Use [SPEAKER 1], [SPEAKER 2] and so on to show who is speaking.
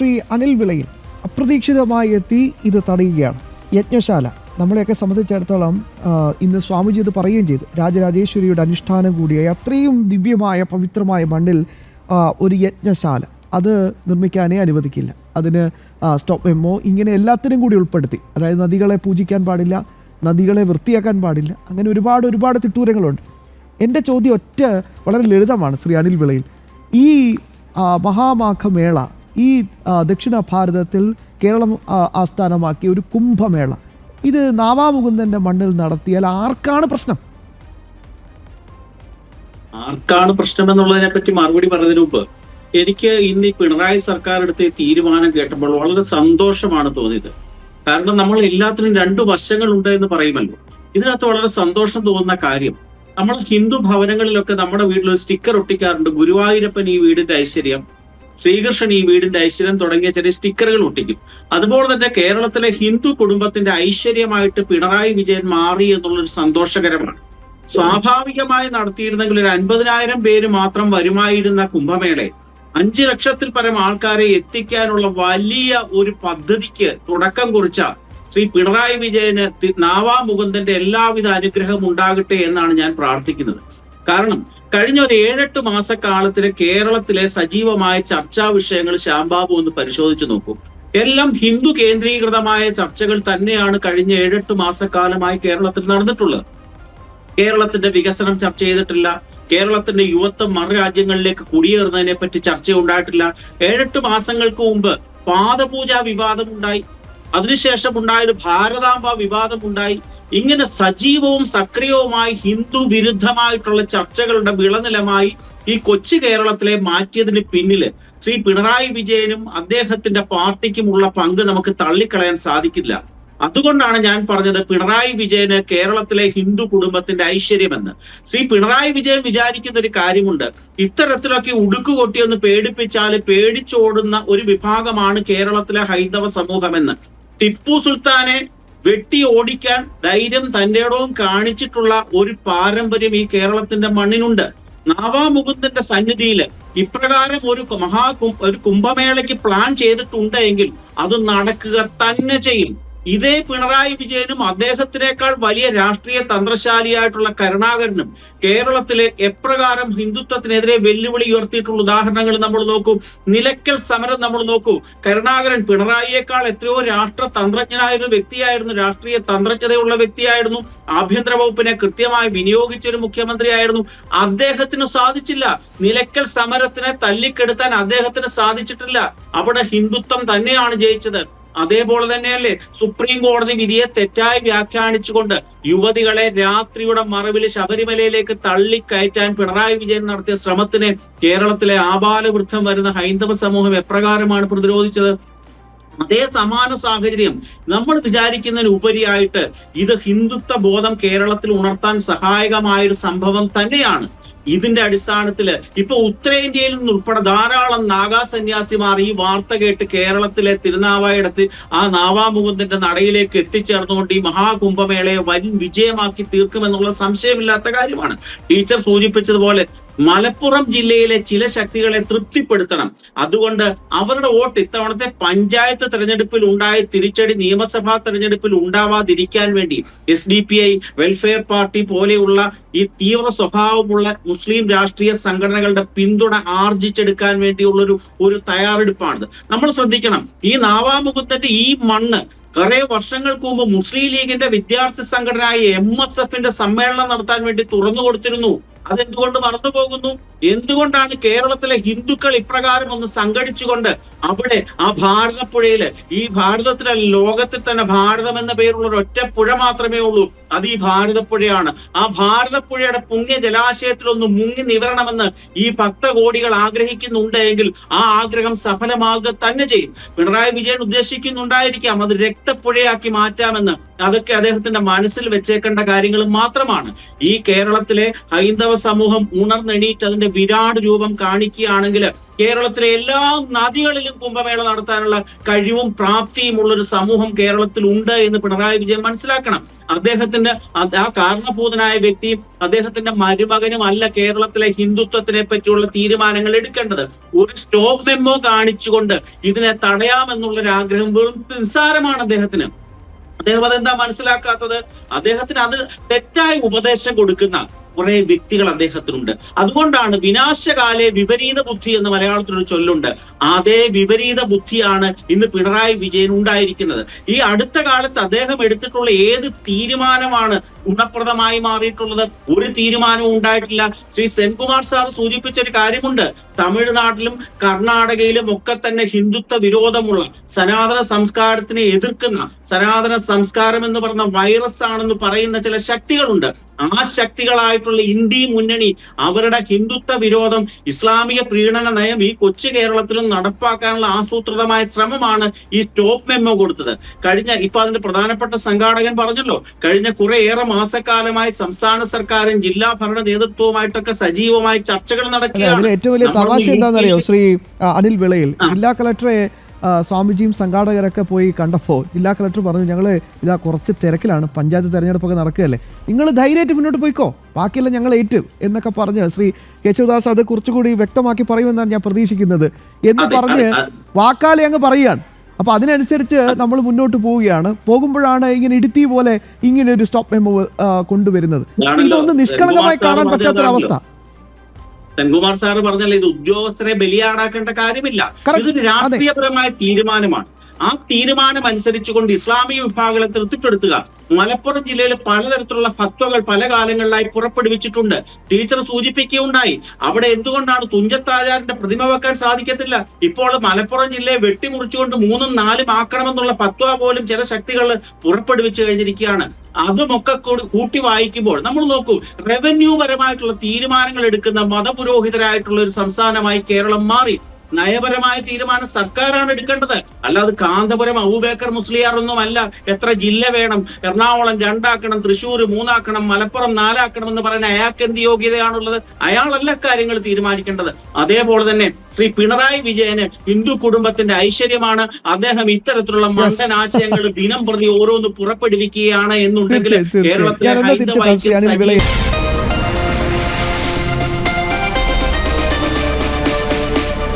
[SPEAKER 1] ശ്രീ അനിൽ വിളയിൽ അപ്രതീക്ഷിതമായി എത്തി ഇത് തടയുകയാണ്. യജ്ഞശാല. നമ്മളെയൊക്കെ സംബന്ധിച്ചിടത്തോളം ഇന്ന് സ്വാമിജി ഇത് പറയുകയും ചെയ്തു. രാജരാജേശ്വരിയുടെ അനുഷ്ഠാനം കൂടിയായി അത്രയും ദിവ്യമായ പവിത്രമായ മണ്ണിൽ ഒരു യജ്ഞശാല. അത് നിർമ്മിക്കാനേ അനുവദിക്കില്ല. അതിന് സ്റ്റോപ്പ് മെമ്മോ ഇങ്ങനെ എല്ലാത്തിനും കൂടി ഉൾപ്പെടുത്തി. അതായത് നദികളെ പൂജിക്കാൻ പാടില്ല നദികളെ വൃത്തിയാക്കാൻ പാടില്ല അങ്ങനെ ഒരുപാട് ഒരുപാട് തിട്ടൂരങ്ങളുണ്ട്. എന്റെ ചോദ്യം ഒറ്റ വളരെ ലളിതമാണ് ശ്രീ അനിൽ വിളയിൽ. ഈ മഹാമാഘമേള ഈ ദക്ഷിണ ഭാരതത്തിൽ കേരളം ആസ്ഥാനമാക്കിയ ഒരു കുംഭമേള. ഇത് നാവാമുകുന്ദന്റെ മണ്ണിൽ നടത്തിയാൽ ആർക്കാണ് പ്രശ്നം?
[SPEAKER 2] ആർക്കാണ് പ്രശ്നം എന്നുള്ളതിനെ പറ്റി മറുപടി പറഞ്ഞതിന് മുമ്പ് എനിക്ക് ഇന്ന് ഈ പിണറായി സർക്കാർ എടുത്ത തീരുമാനം കേട്ടപ്പോൾ വളരെ സന്തോഷമാണ് തോന്നിയത്. കാരണം നമ്മൾ എല്ലാത്തിനും രണ്ടു വശങ്ങളുണ്ട് എന്ന് പറയുമല്ലോ. ഇതിനകത്ത് വളരെ സന്തോഷം തോന്നുന്ന കാര്യം നമ്മൾ ഹിന്ദു ഭവനങ്ങളിലൊക്കെ നമ്മുടെ വീട്ടിൽ ഒരു സ്റ്റിക്കർ ഒട്ടിക്കാറുണ്ട്. ഗുരുവായൂരപ്പൻ ഈ വീടിന്റെ ഐശ്വര്യം ശ്രീകൃഷ്ണൻ ഈ വീടിന്റെ ഐശ്വര്യം തുടങ്ങിയ ചെറിയ സ്റ്റിക്കറുകൾ ഒട്ടിക്കും. അതുപോലെ തന്നെ കേരളത്തിലെ ഹിന്ദു കുടുംബത്തിന്റെ ഐശ്വര്യമായിട്ട് പിണറായി വിജയൻ മാറി എന്നുള്ളൊരു സന്തോഷകരമാണ്. സ്വാഭാവികമായി നടത്തിയിരുന്നെങ്കിൽ ഒരു അൻപതിനായിരം പേര് മാത്രം വരുമായിരുന്ന കുംഭമേളയെ അഞ്ചു ലക്ഷത്തിൽ പരം ആൾക്കാരെ എത്തിക്കാനുള്ള വലിയ ഒരു പദ്ധതിക്ക് തുടക്കം കുറിച്ച ശ്രീ പിണറായി വിജയന് നാവാമുകുന്ദന്റെ എല്ലാവിധ അനുഗ്രഹം ഉണ്ടാകട്ടെ എന്നാണ് ഞാൻ പ്രാർത്ഥിക്കുന്നത്. കാരണം കഴിഞ്ഞ ഒരു ഏഴെട്ട് മാസക്കാലത്തിൽ കേരളത്തിലെ സജീവമായ ചർച്ചാ വിഷയങ്ങൾ ശ്യാംബാബു ഒന്ന് പരിശോധിച്ചു നോക്കും. എല്ലാം ഹിന്ദു കേന്ദ്രീകൃതമായ ചർച്ചകൾ തന്നെയാണ് കഴിഞ്ഞ ഏഴെട്ട് മാസക്കാലമായി കേരളത്തിൽ നടന്നിട്ടുള്ളത്. കേരളത്തിന്റെ വികസനം ചർച്ച ചെയ്തിട്ടില്ല. കേരളത്തിന്റെ യുവത്വം മറു രാജ്യങ്ങളിലേക്ക് കുടിയേറുന്നതിനെ പറ്റി ചർച്ച ഉണ്ടായിട്ടില്ല. ഏഴെട്ട് മാസങ്ങൾക്ക് മുമ്പ് പാദപൂജ വിവാദം ഉണ്ടായി അതിനുശേഷം ഉണ്ടായത് ഭാരതാംബ വിവാദം ഉണ്ടായി ഇങ്ങനെ സജീവവും സക്രിയവുമായി ഹിന്ദു വിരുദ്ധമായിട്ടുള്ള ചർച്ചകളുടെ വിളനിലമായി ഈ കൊച്ചു കേരളത്തിലെ മാറ്റിയതിന് പിന്നിൽ ശ്രീ പിണറായി വിജയനും അദ്ദേഹത്തിന്റെ പാർട്ടിക്കുമുള്ള പങ്ക് നമുക്ക് തള്ളിക്കളയാൻ സാധിക്കില്ല. അതുകൊണ്ടാണ് ഞാൻ പറഞ്ഞത് പിണറായി വിജയന് കേരളത്തിലെ ഹിന്ദു കുടുംബത്തിന്റെ ഐശ്വര്യമെന്ന്. ശ്രീ പിണറായി വിജയൻ വിചാരിക്കുന്ന ഒരു കാര്യമുണ്ട്. ഇത്തരത്തിലൊക്കെ ഉടുക്കുകൊട്ടിയൊന്ന് പേടിപ്പിച്ചാൽ പേടിച്ചോടുന്ന ഒരു വിഭാഗമാണ് കേരളത്തിലെ ഹൈന്ദവ സമൂഹമെന്ന്. ടിപ്പു സുൽത്താനെ വെട്ടി ഓടിക്കാൻ ധൈര്യം തന്റെ ഇടവും കാണിച്ചിട്ടുള്ള ഒരു പാരമ്പര്യം ഈ കേരളത്തിന്റെ മണ്ണിനുണ്ട്. നാവാമുകുന്ദന്റെ സന്നിധിയിൽ ഇപ്രകാരം ഒരു മഹാ ഒരു കുംഭമേളയ്ക്ക് പ്ലാൻ ചെയ്തിട്ടുണ്ട് എങ്കിൽ അത് നടക്കുക തന്നെ ചെയ്യും. ഇതേ പിണറായി വിജയനും അദ്ദേഹത്തിനേക്കാൾ വലിയ രാഷ്ട്രീയ തന്ത്രശാലിയായിട്ടുള്ള കരുണാകരനും കേരളത്തിലെ എപ്രകാരം ഹിന്ദുത്വത്തിനെതിരെ വെല്ലുവിളി ഉയർത്തിയിട്ടുള്ള ഉദാഹരണങ്ങൾ നമ്മൾ നോക്കൂ. നിലയ്ക്കൽ സമരം നമ്മൾ നോക്കൂ. കരുണാകരൻ പിണറായിയേക്കാൾ എത്രയോ രാഷ്ട്ര തന്ത്രജ്ഞനായ ഒരു വ്യക്തിയായിരുന്നു. രാഷ്ട്രീയ തന്ത്രജ്ഞതയുള്ള വ്യക്തിയായിരുന്നു. ആഭ്യന്തര വകുപ്പിനെ കൃത്യമായി വിനിയോഗിച്ച ഒരു മുഖ്യമന്ത്രിയായിരുന്നു. അദ്ദേഹത്തിന് സാധിച്ചില്ല. നിലയ്ക്കൽ സമരത്തിനെ തല്ലിക്കെടുത്താൻ അദ്ദേഹത്തിന് സാധിച്ചിട്ടില്ല. അവിടെ ഹിന്ദുത്വം തന്നെയാണ് ജയിച്ചത്. അതേപോലെ തന്നെയല്ലേ സുപ്രീം കോടതി വിധിയെ തെറ്റായി വ്യാഖ്യാനിച്ചുകൊണ്ട് യുവതികളെ രാത്രിയുടെ മറവിൽ ശബരിമലയിലേക്ക് തള്ളിക്കയറ്റാൻ പിണറായി വിജയൻ നടത്തിയ ശ്രമത്തിനെ കേരളത്തിലെ ആബാലവൃദ്ധം വരുന്ന ഹൈന്ദവ സമൂഹം എപ്രകാരമാണ് പ്രതിരോധിച്ചത്? അതേ സമാന സാഹചര്യം നമ്മൾ വിചാരിക്കുന്നതിന് ഉപരിയായിട്ട് ഇത് ഹിന്ദുത്വ ബോധം കേരളത്തിൽ ഉണർത്താൻ സഹായകമായ ഒരു സംഭവം തന്നെയാണ്. ഇതിന്റെ അടിസ്ഥാനത്തിൽ ഇപ്പൊ ഉത്തരേന്ത്യയിൽ നിന്ന് നിന്നുൾപ്പെടെ ധാരാളം നാഗാ സന്യാസിമാർ ഈ വാർത്ത കേട്ട് കേരളത്തിലെ തിരുനാവായിടത്ത് ആ നാവാമുകുന്ദന്റെ നടയിലേക്ക് എത്തിച്ചേർന്നുകൊണ്ട് ഈ മഹാകുംഭമേളയെ വൻ വിജയമാക്കി തീർക്കുമെന്നുള്ള സംശയമില്ലാത്ത കാര്യമാണ്. ടീച്ചർ സൂചിപ്പിച്ചതുപോലെ മലപ്പുറം ജില്ലയിലെ ചില ശക്തികളെ തൃപ്തിപ്പെടുത്തണം. അതുകൊണ്ട് അവരുടെ വോട്ട് ഇത്തവണത്തെ പഞ്ചായത്ത് തെരഞ്ഞെടുപ്പിൽ ഉണ്ടായ തിരിച്ചടി നിയമസഭാ തെരഞ്ഞെടുപ്പിൽ ഉണ്ടാവാതിരിക്കാൻ വേണ്ടി S D P I Welfare Party പോലെയുള്ള ഈ തീവ്ര സ്വഭാവമുള്ള മുസ്ലിം രാഷ്ട്രീയ സംഘടനകളുടെ പിന്തുണ ആർജിച്ചെടുക്കാൻ വേണ്ടിയുള്ള ഒരു ഒരു തയ്യാറെടുപ്പാണിത്. നമ്മൾ ശ്രദ്ധിക്കണം ഈ നാവാമുഖത്തിന്റെ ഈ മണ്ണ് കുറെ വർഷങ്ങൾക്ക് മുമ്പ് മുസ്ലിം ലീഗിന്റെ വിദ്യാർത്ഥി സംഘടനയായ എം എസ് എഫിന്റെ സമ്മേളനം നടത്താൻ വേണ്ടി തുറന്നു കൊടുത്തിരുന്നു. അതെന്തുകൊണ്ട് മറന്നു പോകുന്നു എന്തുകൊണ്ടാണ് കേരളത്തിലെ ഹിന്ദുക്കൾ ഇപ്രകാരം ഒന്ന് സംഘടിച്ചുകൊണ്ട് അവിടെ ആ ഭാരതപ്പുഴയിൽ ഈ ഭാരതത്തിലെ ലോകത്തിൽ തന്നെ ഭാരതം എന്ന പേരുള്ള ഒരു ഒറ്റ പുഴ മാത്രമേ ഉള്ളൂ. അത് ഈ ഭാരതപ്പുഴയാണ്. ആ ഭാരതപ്പുഴയുടെ പുണ്യ ജലാശയത്തിൽ ഒന്ന് മുങ്ങി നിവരണമെന്ന് ഈ ഭക്തകോടികൾ ആഗ്രഹിക്കുന്നുണ്ട് എങ്കിൽ ആ ആഗ്രഹം സഫലമാകുക തന്നെ ചെയ്യും. പിണറായി വിജയൻ ഉദ്ദേശിക്കുന്നുണ്ടായിരിക്കാം അത് രക്തപ്പുഴയാക്കി മാറ്റാമെന്ന് അതൊക്കെ അദ്ദേഹത്തിന്റെ മനസ്സിൽ വെച്ചേക്കേണ്ട കാര്യങ്ങൾ മാത്രമാണ്. ഈ കേരളത്തിലെ ഹൈന്ദവ സമൂഹം ഉണർന്നെണീറ്റ് അതിന്റെ വിരാട് രൂപം കാണിക്കുകയാണെങ്കിൽ കേരളത്തിലെ എല്ലാ നദികളിലും കുംഭമേള നടത്താനുള്ള കഴിവും പ്രാപ്തിയും ഉള്ള ഒരു സമൂഹം കേരളത്തിൽ ഉണ്ട് എന്ന് പിണറായി വിജയൻ മനസ്സിലാക്കണം. അദ്ദേഹത്തിന്റെ ആ കാരണഭൂതനായ വ്യക്തിയും അദ്ദേഹത്തിന്റെ മരുമകനും അല്ല കേരളത്തിലെ ഹിന്ദുത്വത്തിനെ പറ്റിയുള്ള തീരുമാനങ്ങൾ എടുക്കേണ്ടത്. ഒരു സ്റ്റോപ്പ് മെമ്മോ കാണിച്ചുകൊണ്ട് ഇതിനെ തടയാമെന്നുള്ള ഒരു ആഗ്രഹം വെറും നിസ്സാരമാണ് അദ്ദേഹത്തിന്. അദ്ദേഹം അതെന്താ മനസ്സിലാക്കാത്തത്? അദ്ദേഹത്തിന് അത് തെറ്റായ ഉപദേശം കൊടുക്കുന്ന കുറെ വ്യക്തികൾ അദ്ദേഹത്തിനുണ്ട്. അതുകൊണ്ടാണ് വിനാശകാലെ വിപരീത ബുദ്ധി എന്ന് മലയാളത്തിലൊരു ചൊല്ലുണ്ട്. അതേ വിപരീത ബുദ്ധിയാണ് ഇന്ന് പിണറായി വിജയൻ ഉണ്ടായിരിക്കുന്നത്. ഈ അടുത്ത കാലത്ത് അദ്ദേഹം എടുത്തിട്ടുള്ള ഏത് തീരുമാനമാണ് ഗുണപ്രദമായി മാറിയിട്ടുള്ളത് ഒരു തീരുമാനവും ഉണ്ടായിട്ടില്ല. ശ്രീ സെൻകുമാർ സാർ സൂചിപ്പിച്ച ഒരു കാര്യമുണ്ട്. തമിഴ്നാട്ടിലും കർണാടകയിലും ഒക്കെ തന്നെ ഹിന്ദുത്വ വിരോധമുള്ള സനാതന സംസ്കാരത്തിനെ എതിർക്കുന്ന സനാതന സംസ്കാരം എന്ന് പറഞ്ഞ വൈറസ് ആണെന്ന് പറയുന്ന ചില ശക്തികളുണ്ട്. ആ ശക്തികളായിട്ടുള്ള ഇന്ത്യ മുന്നണി അവരുടെ ഹിന്ദുത്വ വിരോധം ഇസ്ലാമിക പ്രീണന നയം ഈ കൊച്ചു കേരളത്തിലും നടപ്പാക്കാനുള്ള ആസൂത്രിതമായ ശ്രമമാണ് ഈ സ്റ്റോപ്പ് മെമ്മോ കൊടുത്തത്. കഴിഞ്ഞ ഇപ്പൊ അതിന്റെ പ്രധാനപ്പെട്ട സംഘാടകൻ പറഞ്ഞല്ലോ കഴിഞ്ഞ കുറേയേറെ മാസക്കാലമായി സംസ്ഥാന സർക്കാരും ജില്ലാ ഭരണ നേതൃത്വവുമായിട്ടൊക്കെ സജീവമായി ചർച്ചകൾ നടക്കുകയാണ്.
[SPEAKER 1] ഏറ്റവും വലിയ തമാശ എന്താണെന്നറിയോ? ശ്രീ അനിൽ വിളയിൽ ജില്ലാ കളക്ടറെ സ്വാമിജിയും സംഘാടകരൊക്കെ പോയി കണ്ടപ്പോൾ ജില്ലാ കളക്ടർ പറഞ്ഞു ഞങ്ങൾ ഇതാ കുറച്ച് തിരക്കിലാണ് പഞ്ചായത്ത് തെരഞ്ഞെടുപ്പൊക്കെ നടക്കുകയല്ലേ. നിങ്ങൾ ധൈര്യമായിട്ട് മുന്നോട്ട് പോയിക്കോ. ബാക്കിയെല്ലാം ഞങ്ങൾ ഏറ്റു എന്നൊക്കെ പറഞ്ഞ് ശ്രീ കേശവദാസ് അത് കുറച്ചുകൂടി വ്യക്തമാക്കി പറയുമെന്നാണ് ഞാൻ പ്രതീക്ഷിക്കുന്നത്. എന്ന് പറഞ്ഞ്. വാക്കാലെ അങ്ങ് പറയുകയാണ്. അപ്പൊ അതിനനുസരിച്ച് നമ്മൾ മുന്നോട്ട് പോവുകയാണ്. പോകുമ്പോഴാണ് ഇങ്ങനെ ഇടുത്തി പോലെ ഇങ്ങനെ ഒരു സ്റ്റോപ്പ് മെമ്മോ കൊണ്ടുവരുന്നത്. ഇതൊന്നും നിഷ്കളങ്കമായി കാണാൻ
[SPEAKER 2] പറ്റാത്ത
[SPEAKER 1] പറ്റാത്തൊരവസ്ഥ
[SPEAKER 2] സെൻകുമാർ സാറ് പറഞ്ഞല്ലോ ഇത് ഉദ്യോഗസ്ഥരെ ബലിയാടാക്കേണ്ട കാര്യമില്ല. ഇതൊരു രാഷ്ട്രീയപരമായ തീരുമാനമാണ്. ആ തീരുമാനം അനുസരിച്ചുകൊണ്ട് ഇസ്ലാമിക വിഭാഗങ്ങളെ തൃപ്തിപ്പെടുത്തുക. മലപ്പുറം ജില്ലയിൽ പലതരത്തിലുള്ള ഫത്വകൾ പല കാലങ്ങളിലായി പുറപ്പെടുവിച്ചിട്ടുണ്ട്. ടീച്ചർ സൂചിപ്പിക്കുകയുണ്ടായി. അവിടെ എന്തുകൊണ്ടാണ് തുഞ്ചത്താചാരന്റെ പ്രതിമ വെക്കാൻ സാധിക്കത്തില്ല? ഇപ്പോൾ മലപ്പുറം ജില്ലയെ വെട്ടിമുറിച്ചുകൊണ്ട് മൂന്നും നാലും ആക്കണമെന്നുള്ള ഫത്വ പോലും ചില ശക്തികൾ പുറപ്പെടുവിച്ചു കഴിഞ്ഞിരിക്കുകയാണ്. അതുമൊക്കെ കൂട്ടി വായിക്കുമ്പോൾ നമ്മൾ നോക്കൂ റവന്യൂ പരമായിട്ടുള്ള തീരുമാനങ്ങൾ എടുക്കുന്ന മതപുരോഹിതരായിട്ടുള്ള ഒരു സംസ്ഥാനമായി കേരളം മാറി. നയപരമായ തീരുമാനം സർക്കാരാണ് എടുക്കേണ്ടത്. അല്ലാതെ കാന്തപുരം അബൂബേക്കർ മുസ്ലിയാർ ഒന്നും അല്ല എത്ര ജില്ല വേണം? എറണാകുളം രണ്ടാക്കണം തൃശ്ശൂർ മൂന്നാക്കണം മലപ്പുറം നാലാക്കണം എന്ന് പറയുന്ന അയാൾക്ക് എന്ത് യോഗ്യതയാണുള്ളത്? അയാളല്ല കാര്യങ്ങൾ തീരുമാനിക്കേണ്ടത്. അതേപോലെ തന്നെ ശ്രീ പിണറായി വിജയന് ഹിന്ദു കുടുംബത്തിന്റെ ഐശ്വര്യമാണ്. അദ്ദേഹം ഇത്തരത്തിലുള്ള മണ്ടൻ ആശയങ്ങൾ ദിനം പ്രതി ഓരോന്ന് പുറപ്പെടുവിക്കുകയാണ് എന്നുണ്ടെങ്കിൽ കേരളത്തിലെ